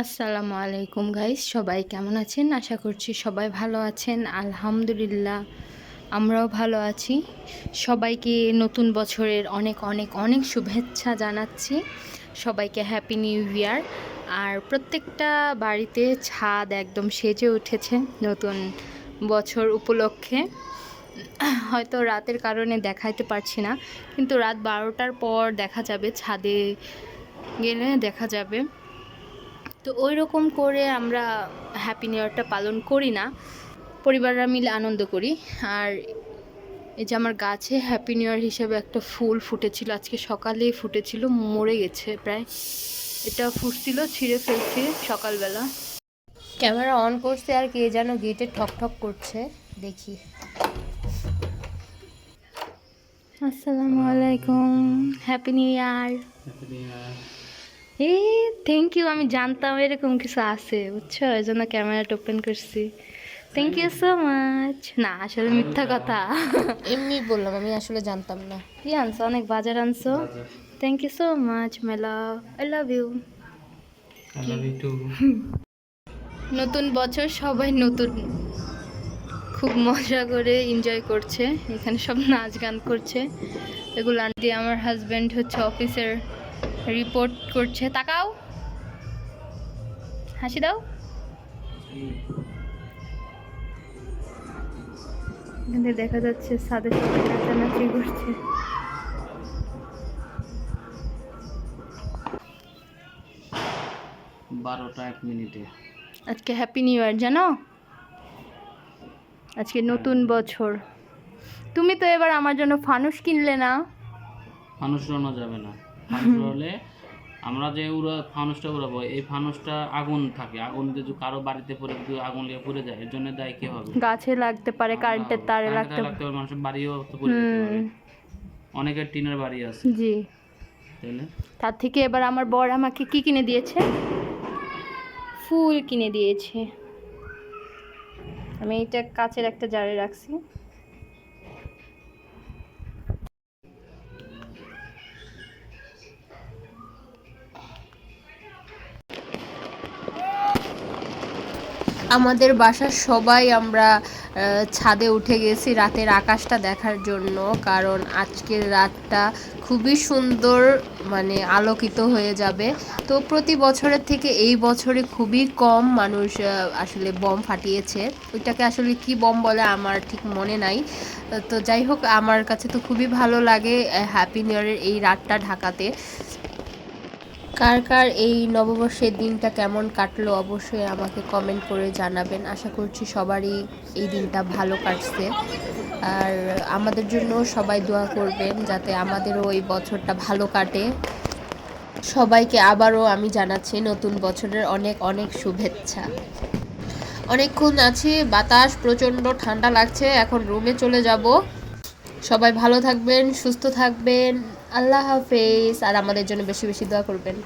আসসালামু আলাইকুম গাইস সবাই কেমন আছেন? আশা করছি সবাই ভালো আছেন। আলহামদুলিল্লাহ, আমরাও ভালো আছি। সবাইকে নতুন বছরের অনেক অনেক অনেক শুভেচ্ছা জানাচ্ছি। সবাইকে হ্যাপি নিউ ইয়ার আর প্রত্যেকটা বাড়িতে ছাদ একদম সেজে উঠেছে নতুন বছর উপলক্ষে। হয়তো রাতের কারণে দেখাইতে পারছি না, কিন্তু রাত বারোটার পর দেখা যাবে, ছাদে গেলে দেখা যাবে। তো ওই রকম করে আমরা হ্যাপি নিউ ইয়ারটা পালন করি না। পরিবাররা মিলে আনন্দ করি। আর এই যে আমার গাছে হ্যাপি নিউ ইয়ার হিসেবে একটা ফুল ফুটেছিল আজকে সকালে ফুটেছিল মরে গেছে প্রায়। এটা ফুটছিল ছিঁড়ে ফেলছি সকালবেলা। ক্যামেরা অন করছে আর কে যেন গেটে ঠক ঠক করছে। দেখি। আসসালামু আলাইকুম। হ্যাপি নিউ ইয়ার এই থ্যাংক ইউ আমি জানতাম এরকম কিছু আছে বুঝছ? এই জন্য ক্যামেরাটা ওপেন করছি। থ্যাংক ইউ সো মাচ না আসলে মিথ্যা কথা। এমনি বললাম আমি আসলে জানতাম না। কি আনছো? অনেক বাজার আনছো? Thank you so much my love I love you নতুন বছর সবাই নতুন। খুব মজা করে এনজয় করছে। এখানে সব নাচ গান করছে। এগুলো আন্টি আমার হাজব্যান্ড হচ্ছে অফিসের রিপোর্ট করছে। তাকাও। হাসি দাও। এখানে দেখা যাচ্ছে সাদে সবাই নাচানাচি করছে। বারোটা এক মিনিটে। আজকে হ্যাপি নিউ ইয়ার জানো? আজকে নতুন বছর। তুমি তো এবার আমার জন্য ফানুস কিনলে না? ফানুস উড়ানো যাবে না। ফানুস উড়ালে আমরা যে উড়া ফানুসটা উড়াবো এই ফানুসটা আগুন থাকে আগুন যদি কারও বাড়িতে পড়ে যদি আগুন লেগে পড়ে যায় এর জন্য দায় কি হবে? গাছে লাগতে পারে কারেন্টের তারে লাগতে লাগতে পারে মানুষের বাড়িও তো পড়ে যেতে পারে। অনেকের টিনের বাড়ি আছে। জি। তাইলে? তার থেকে এবার আমার বর আমাকে কি কিনে দিয়েছে? ফুল কিনে দিয়েছে। আমি এটা কাচের একটা জারে রাখছি। আমাদের বাসার সবাই আমরা ছাদে উঠে গেছি রাতের আকাশটা দেখার জন্য। কারণ আজকের রাতটা খুবই সুন্দর মানে আলোকিত হয়ে যাবে। তো প্রতি বছরের থেকে এই বছরে খুবই কম মানুষ আসলে বম ফাটিয়েছে। ওইটাকে আসলে কি বম বলে আমার ঠিক মনে নাই। তো যাই হোক, আমার কাছে তো খুবই ভালো লাগে হ্যাপি নিউ ইয়ারের এই রাতটা ঢাকাতে। কার কার এই নববর্ষের দিনটা কেমন কাটলো অবশ্যই আমাকে কমেন্ট করে জানাবেন। আশা করছি সবারই এই দিনটা ভালো কাটছে। আর আমাদের জন্য সবাই দোয়া করবেন যাতে আমাদেরও এই বছরটা ভালো কাটে। সবাইকে আবারও আমি জানাচ্ছি নতুন বছরের অনেক অনেক শুভেচ্ছা। অনেকক্ষণ আছি, বাতাস, প্রচণ্ড ঠান্ডা লাগছে, এখন রুমে চলে যাব। সবাই ভালো থাকবেন সুস্থ থাকবেন। আল্লাহ হাফেজ। আর আমাদের জন্য বেশি বেশি দোয়া করবেন।